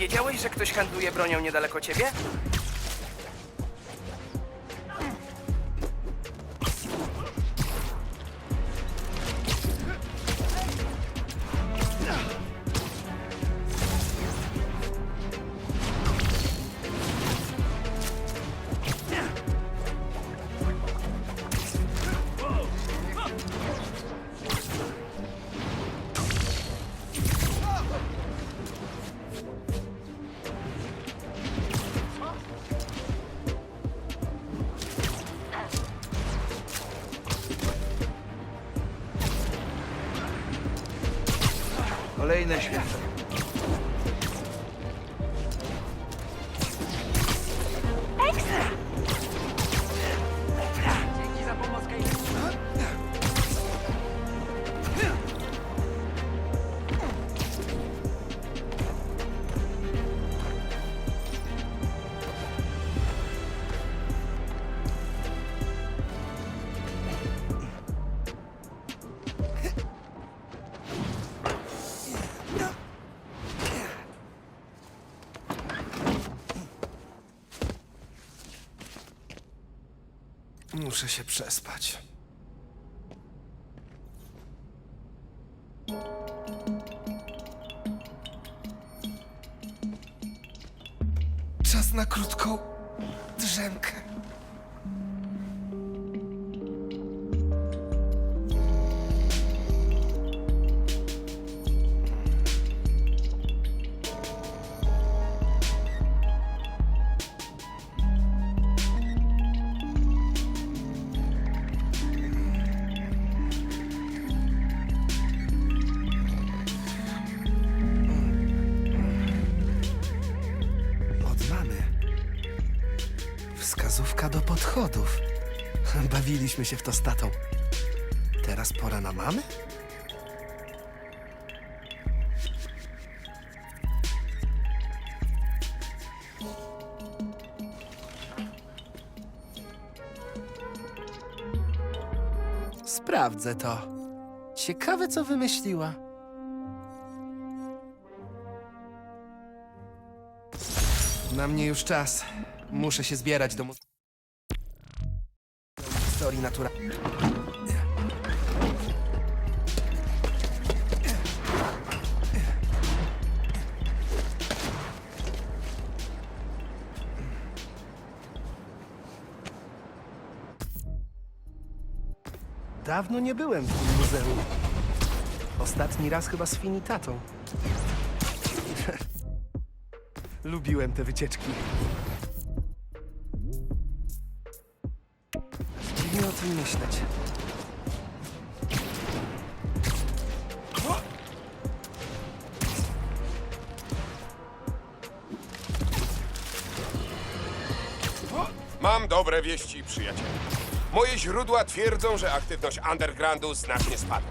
Wiedziałeś, że ktoś handluje bronią niedaleko ciebie? kolejne święta. Się przespać. Czas na krótką drzemkę. Bawiliśmy się w to z tatą. Teraz pora na mamy? Sprawdzę to. Ciekawe, co wymyśliła. Na mnie już czas. Muszę się zbierać do mu- historii naturalnej. Dawno nie byłem w tym muzeum. Ostatni raz chyba z Finitatą. Lubiłem te wycieczki. Tym myśleć. Mam dobre wieści, przyjaciele. Moje źródła twierdzą, że aktywność undergroundu znacznie spadła.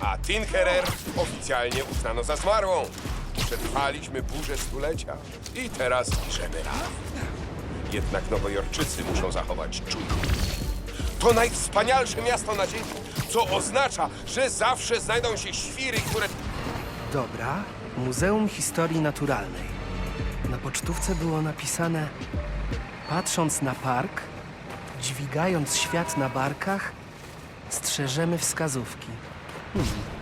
A Tinkerer oficjalnie uznano za zmarłą. Przetrwaliśmy burzę stulecia i teraz piszemy raj. Jednak nowojorczycy muszą zachować czujność. To najwspanialsze miasto na ziemi, co oznacza, że zawsze znajdą się świry, które... Dobra, Muzeum Historii Naturalnej. Na pocztówce było napisane: Patrząc na park, dźwigając świat na barkach, strzeżemy wskazówki. Mógłbyś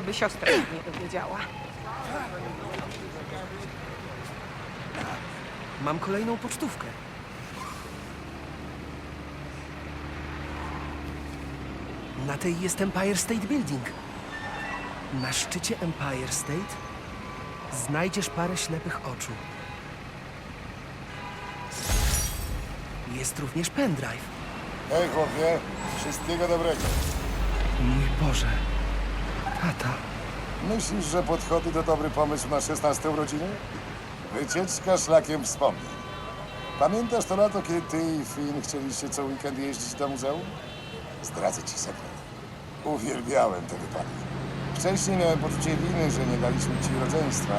żeby siostra ich nie dowiedziała. Mam kolejną pocztówkę. Na tej jest Empire State Building. Na szczycie Empire State znajdziesz parę ślepych oczu. Jest również pendrive. Hej chłopie, wszystkiego dobrego. Mój Boże. Tata. Myślisz, że podchody to dobry pomysł na 16 urodziny? Wycieczka szlakiem wspomnień. Pamiętasz to lato, kiedy ty i Finn chcieliście co weekend jeździć do muzeum? Zdradzę ci sekret. Uwielbiałem te wypadki. Wcześniej miałem poczucie winy, że nie daliśmy ci rodzeństwa.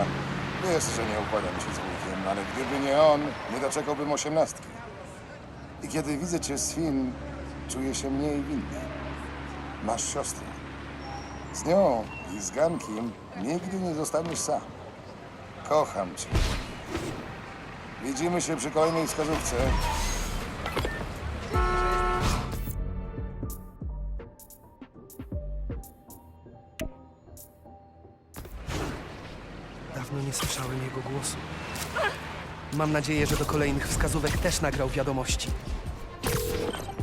Wiesz, że nie układam się z wujkiem, ale gdyby nie on, nie doczekałbym osiemnastki. I kiedy widzę cię z Finn, czuję się mniej winny. Masz siostrę. Z nią i z Gankiem nigdy nie zostaniesz sam. Kocham cię. Widzimy się przy kolejnej wskazówce. Dawno nie słyszałem jego głosu. Mam nadzieję, że do kolejnych wskazówek też nagrał wiadomości.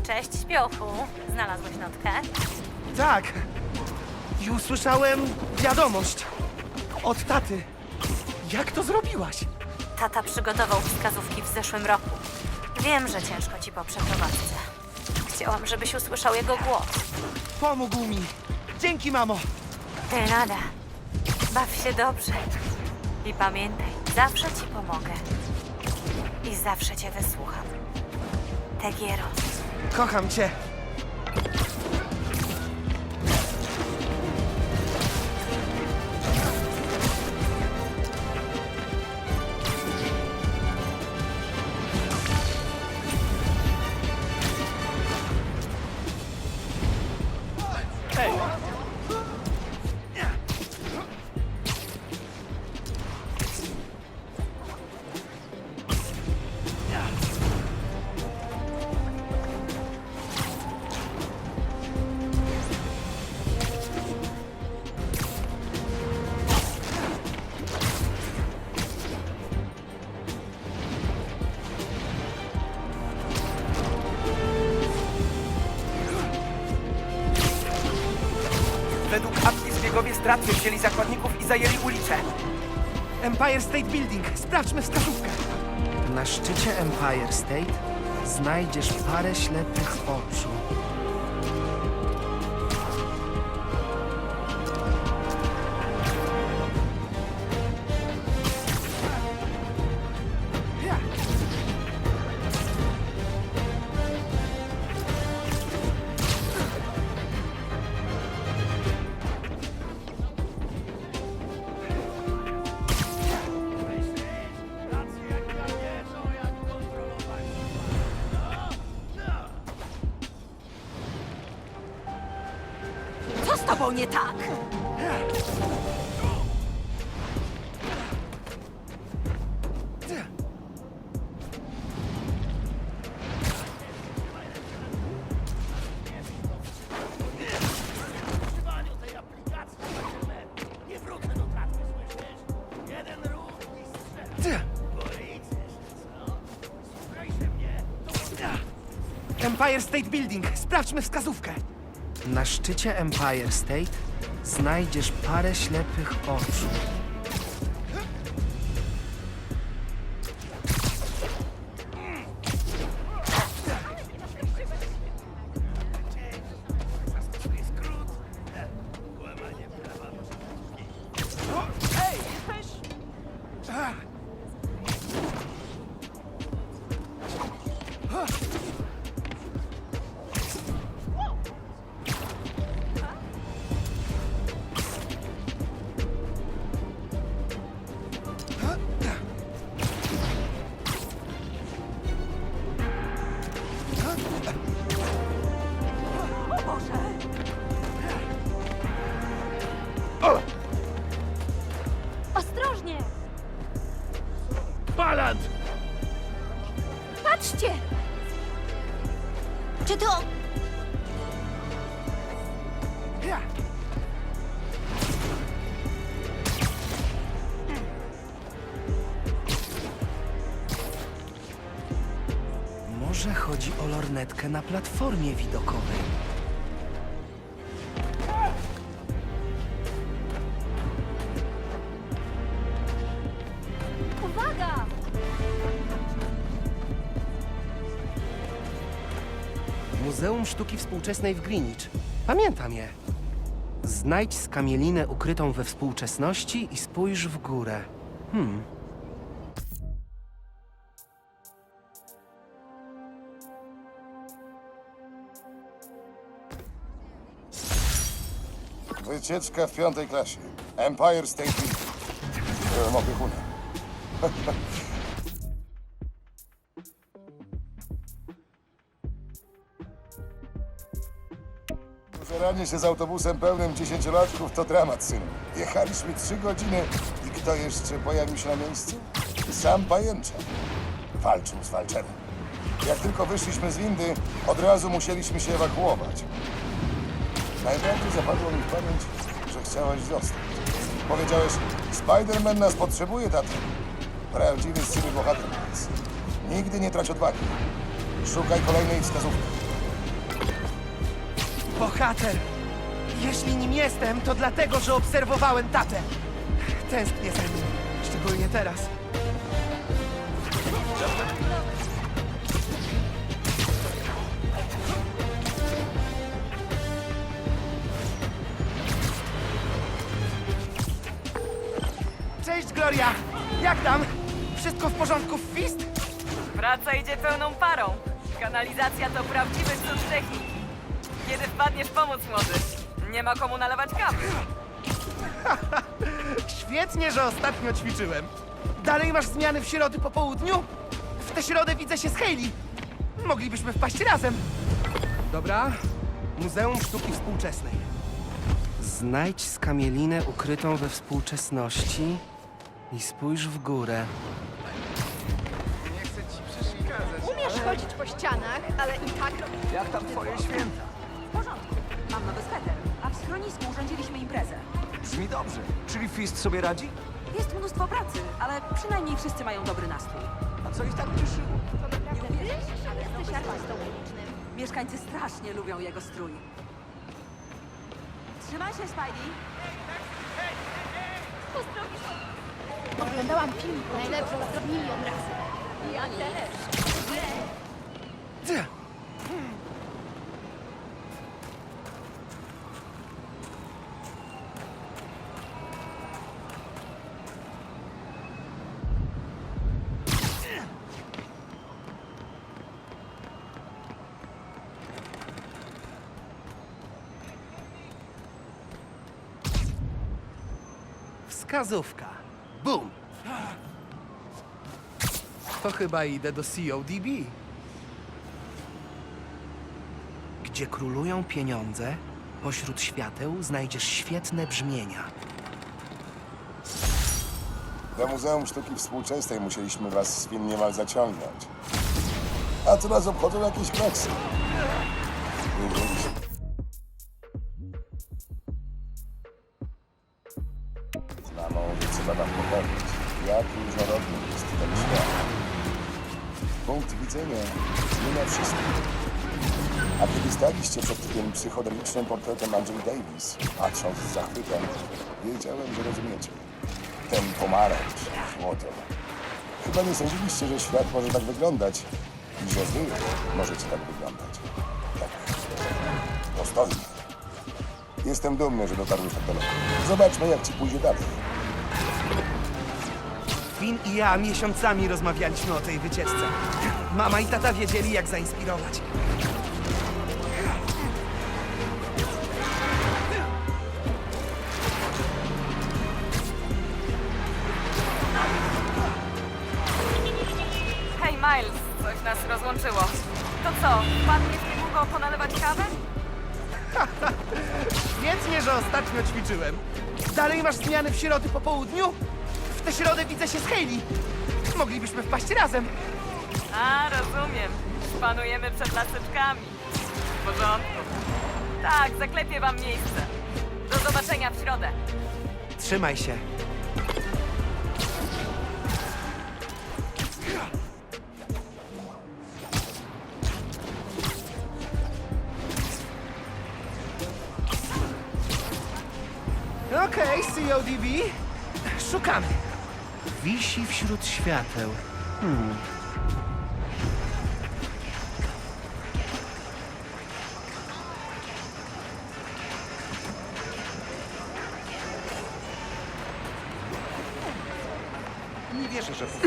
Cześć, śpiochu. Znalazłeś notkę? Tak. I usłyszałem wiadomość. Od taty. Jak to zrobiłaś? Tata przygotował wskazówki w zeszłym roku. Wiem, że ciężko ci po przeprowadzce. Chciałam, żebyś usłyszał jego głos. Pomógł mi. Dzięki, mamo. Ty nada. Baw się dobrze. I pamiętaj, zawsze ci pomogę. I zawsze cię wysłucham. Tegiero. Kocham cię. Zdradzcy wzięli zakładników i zajęli ulicę. Empire State Building. Sprawdźmy wskazówkę. Na szczycie Empire State znajdziesz parę ślepych oczu. Empire State Building. Sprawdźmy wskazówkę. Na szczycie Empire State znajdziesz parę ślepych oczu. Chodzi o lornetkę na platformie widokowej. Uwaga! Muzeum Sztuki Współczesnej w Greenwich. Pamiętam je. Znajdź skamielinę ukrytą we współczesności i spójrz w górę. Hmm. Wycieczka w piątej klasie. Empire State Building. Byłem opiekunem. Zeranie się z autobusem pełnym dziesięciolatków to dramat, synu. Jechaliśmy trzy godziny i kto jeszcze pojawił się na miejscu? Sam pajęcza. Walczył z walczerem. Jak tylko wyszliśmy z windy, od razu musieliśmy się ewakuować. Najbardziej zapadło mi w pamięć, że chciałaś zostać. Powiedziałeś, Spider-Man nas potrzebuje, tato. Prawdziwy z ciebie bohater. Nigdy nie trać odwagi. Szukaj kolejnej wskazówki. Bohater! Jeśli nim jestem, to dlatego, że obserwowałem tatę. Tęsknię za nim. Szczególnie teraz. Cześć, Gloria! Jak tam? Wszystko w porządku w Fist? Praca idzie pełną parą. Kanalizacja to prawdziwy cud techniki. Kiedy wpadniesz pomóc młody? Nie ma komu nalewać kawy. Świetnie, że ostatnio ćwiczyłem. Dalej masz zmiany w środę po południu? W tę środę widzę się z Hailey. Moglibyśmy wpaść razem. Dobra. Muzeum Sztuki Współczesnej. Znajdź skamielinę ukrytą we współczesności i spójrz w górę. Umiesz chodzić po ścianach, ale i tak robisz. Jak tam twoje święta? W porządku. Mam nowy sweter, a w schronisku urządziliśmy imprezę. Brzmi dobrze. Czyli Fist sobie radzi? Jest mnóstwo pracy, ale przynajmniej wszyscy mają dobry nastrój. A co ich tak cieszyło? To naprawdę ty? Jesteś artystą ulicznym. Mieszkańcy strasznie lubią jego strój. Trzymaj się, Spidey. Oglądałam film najlepszą z milion razy. Ja też. Wskazówka. To chyba idę do CODB. Gdzie królują pieniądze, pośród świateł znajdziesz świetne brzmienia. Do Muzeum Sztuki Współczesnej musieliśmy was z Fin niemal zaciągnąć. A teraz obchodzą jakieś. Wiedzieliśmy. Z tym psychodelicznym portretem Angeli Davis, patrząc z zachwytem, wiedziałem, że rozumiecie. Ten pomarańcz, złoto. Chyba nie sądziliście, że świat może tak wyglądać i że wy możecie tak wyglądać. Tak dostojnie. Jestem dumny, że dotarłeś tak daleko. Zobaczmy, jak ci pójdzie dalej. Finn i ja miesiącami rozmawialiśmy o tej wycieczce. Mama i tata wiedzieli, jak zainspirować. Nas rozłączyło. To co, wpadniesz niedługo ponalewać kawę? Świetnie, że ostatnio ćwiczyłem. Dalej masz zmiany w środę po południu? W tę środę widzę się z Hailey. Moglibyśmy wpaść razem. A, rozumiem. Szpanujemy przed laseczkami. W porządku. Tak, zaklepię wam miejsce. Do zobaczenia w środę. Trzymaj się. Okej, CODB. Szukamy. Wisi wśród świateł. Hmm. Nie wierzę, że... Co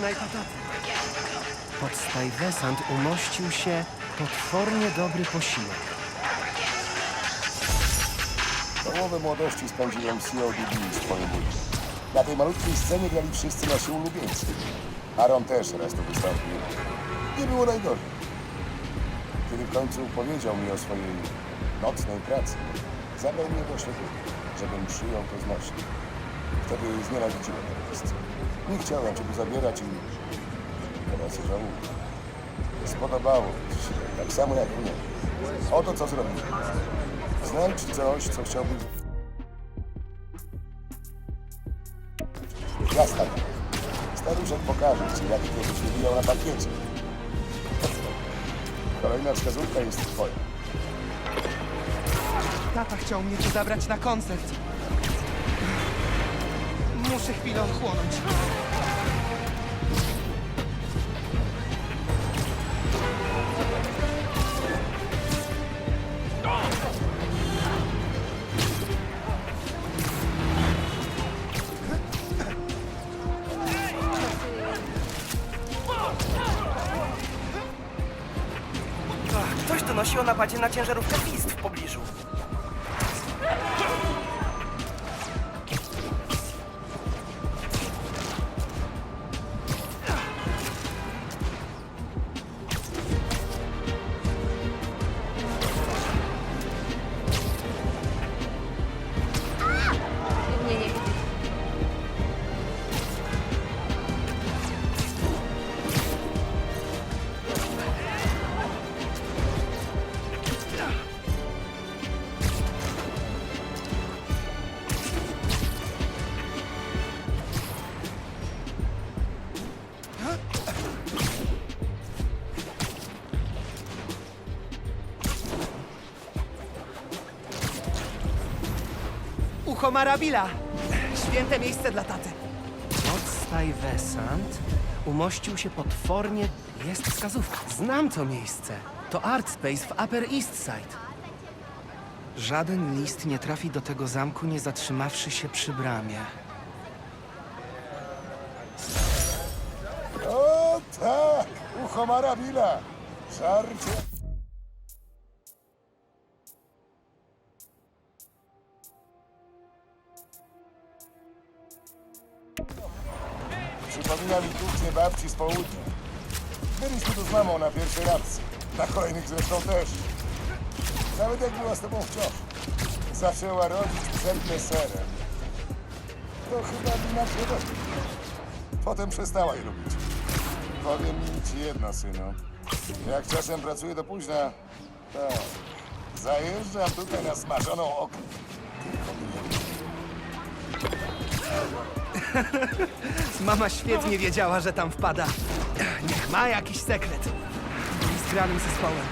taty. Pod Stuyvesant umościł się potwornie dobry posiłek. Połowę młodości spędziłem w CODB z twoim wujkiem. Na tej malutkiej scenie grali wszyscy nasi ulubieńcy. Aaron też raz tu wystąpił. Nie było najgorzej. Kiedy w końcu powiedział mi o swojej nocnej pracy, zabrał mnie do siebie, żebym przyjął to z Wtedy znienawidziłem to miejsce. Nie chciałem cię tu zabierać i teraz żałuję. Spodobało mi się, tak samo jak mnie. Oto co zrobiłem. Znajdź coś, co chciałbyś... Jasna. Staruszek pokaże ci, jak kiedyś wybijał na pakiecie. Kolejna wskazówka jest twoja. Tata chciał mnie tu zabrać na koncert. Muszę chwilę odchłonąć. Ktoś donosi o napadzie na ciężarówkę Fist Ucho Marabila! Święte miejsce dla taty. Pod Stuyvesant umościł się potwornie... Jest wskazówka. Znam to miejsce. To Art Space w Upper East Side. Żaden list nie trafi do tego zamku, nie zatrzymawszy się przy bramie. O tak! Ucho Marabila! Żarcie! Południa. Byliśmy tu z mamą na pierwszej randce. Na kolejnych zresztą też. Nawet jak była z tobą wciąż. Zaczęła rodzić przed deserem. To chyba wina przyrody. Potem przestała je lubić. Powiem ci jedno, synu. Jak czasem pracuję do późna, tak, zajeżdżam tutaj na smażoną ok. Tylko mnie. Mama świetnie wiedziała, że tam wpada. Niech ma jakiś sekret. Z granym zespołem.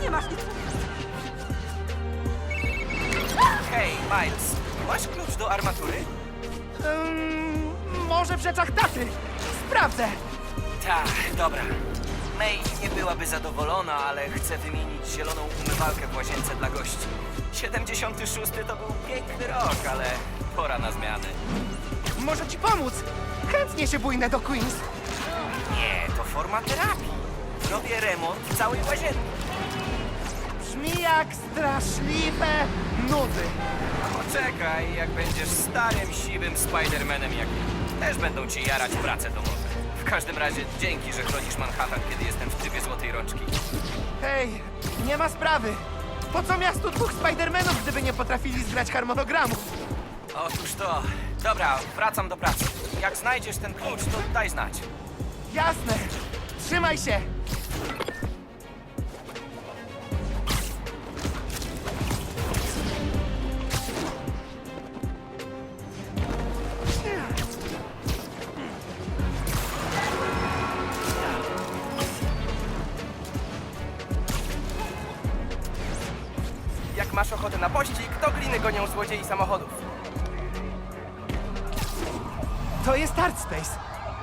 Nie masz nic. Hej, Miles, masz klucz do armatury? Ym, może w rzeczach taty. Sprawdzę. Tak, dobra. May nie byłaby zadowolona, ale chcę wymienić zieloną umywalkę w łazience dla gości. 76 to był piękny rok, ale pora na zmiany. Może ci pomóc. Chętnie się bójnę do Queens. Nie, to forma terapii. Robię remont całej łazienki. Brzmi jak straszliwe nudy. Poczekaj, jak będziesz starym, siwym Spidermanem jak ja. Też będą ci jarać prace domowe. W każdym razie dzięki, że chronisz Manhattan, kiedy jestem w trybie złotej rączki. Hej, nie ma sprawy. Po co miastu dwóch Spidermanów, gdyby nie potrafili zgrać harmonogramu? Otóż to. Dobra, wracam do pracy. Jak znajdziesz ten klucz, to daj znać. Jasne! Trzymaj się! Ochotę na pościg, to gliny gonią złodziei samochodów. To jest Art Space.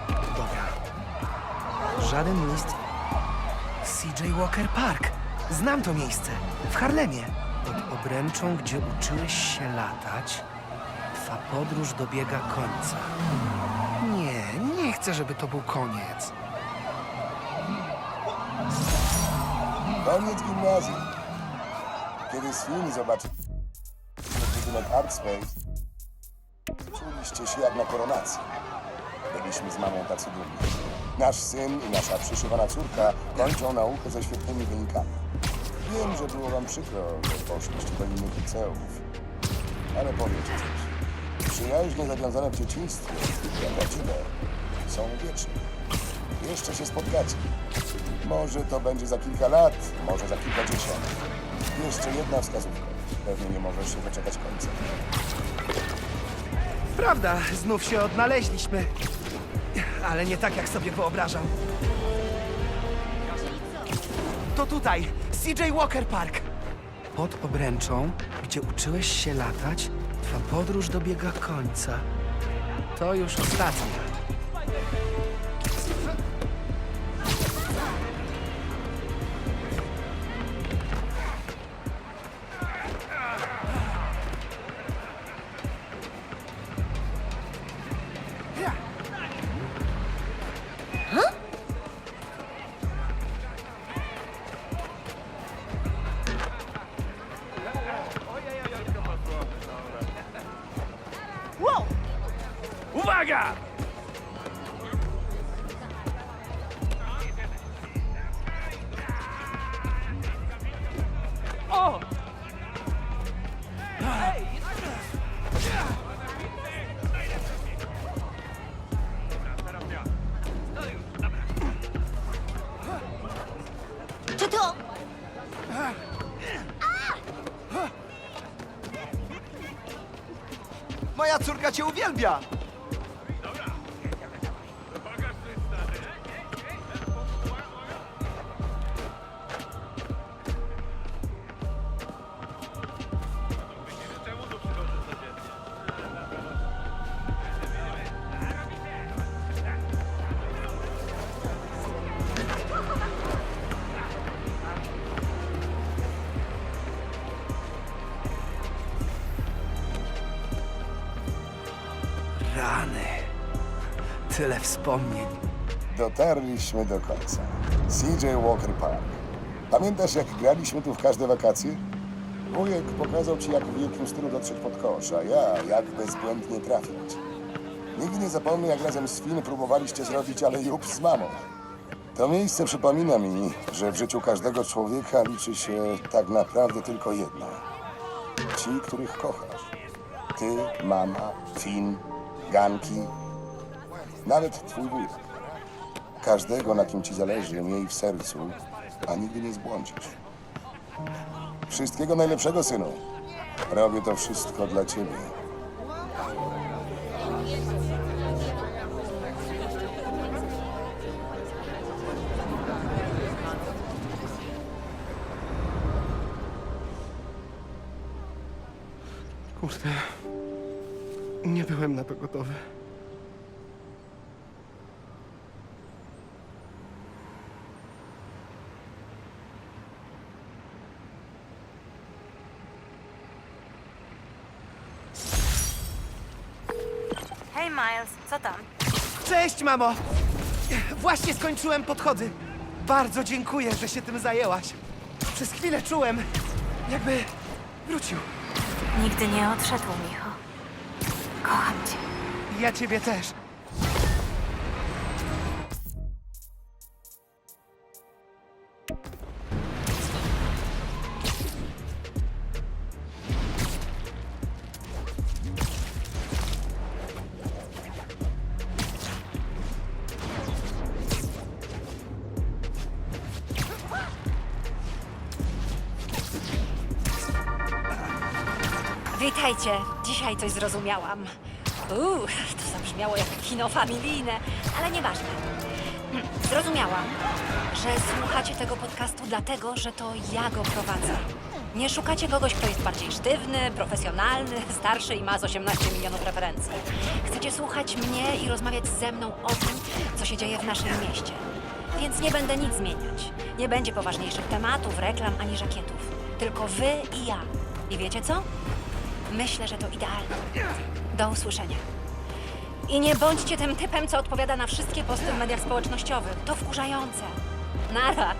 Dobra. Żaden list. CJ Walker Park. Znam to miejsce. W Harlemie. Pod obręczą, gdzie uczyłeś się latać, twa podróż dobiega końca. Nie, nie chcę, żeby to był koniec. Koniec gimnazjum. Kiedy Swin zobaczył budynek Art Space, czuliście się jak na koronacji. Byliśmy z mamą tacy dumni. Nasz syn i nasza przyszywana córka kończą naukę ze świetnymi wynikami. Wiem, że było wam przykro, że poszliście do innych liceów. Ale powiecie coś. Przyjaźnie zawiązane w dzieciństwie, jak prawdziwe, są wieczne. Jeszcze się spotkacie. Może to będzie za kilka lat, może za kilkadziesiąt. Jeszcze jedna wskazówka. Pewnie nie możesz się doczekać końca. Prawda, znów się odnaleźliśmy. Ale nie tak, jak sobie wyobrażam. To tutaj, CJ Walker Park. Pod obręczą, gdzie uczyłeś się latać, twa podróż dobiega końca. To już ostatnia. Czy to... Moja córka cię uwielbia! Wspomnień. Dotarliśmy do końca. CJ Walker Park. Pamiętasz, jak graliśmy tu w każde wakacje? Wujek pokazał ci, jak w wielkim stylu dotrzeć pod kosz, a ja, jak bezbłędnie trafić. Nigdy nie zapomnę, jak razem z Finn próbowaliście zrobić ale jup z mamą. To miejsce przypomina mi, że w życiu każdego człowieka liczy się tak naprawdę tylko jedno. Ci, których kochasz. Ty, mama, Finn, Ganki, nawet twój wujek. Każdego, na kim ci zależy, miej w sercu, a nigdy nie zbłądzisz. Wszystkiego najlepszego, synu. Robię to wszystko dla ciebie. Kurde. Nie byłem na to gotowy. Hej, Miles, co tam? Cześć, mamo! Właśnie skończyłem podchody. Bardzo dziękuję, że się tym zajęłaś. Przez chwilę czułem, jakby wrócił. Nigdy nie odszedł, Micho. Kocham cię. Ja ciebie też. Witajcie. Dzisiaj coś zrozumiałam. Uuu, to zabrzmiało jak kino familijne, ale nieważne. Hmm, Zrozumiałam, że słuchacie tego podcastu dlatego, że to ja go prowadzę. Nie szukacie kogoś, kto jest bardziej sztywny, profesjonalny, starszy i ma z 18 milionów referencji. Chcecie słuchać mnie i rozmawiać ze mną o tym, co się dzieje w naszym mieście. Więc nie będę nic zmieniać. Nie będzie poważniejszych tematów, reklam ani żakietów. Tylko wy i ja. I wiecie co? Myślę, że to idealne. Do usłyszenia. I nie bądźcie tym typem, co odpowiada na wszystkie posty w mediach społecznościowych. To wkurzające. Nara.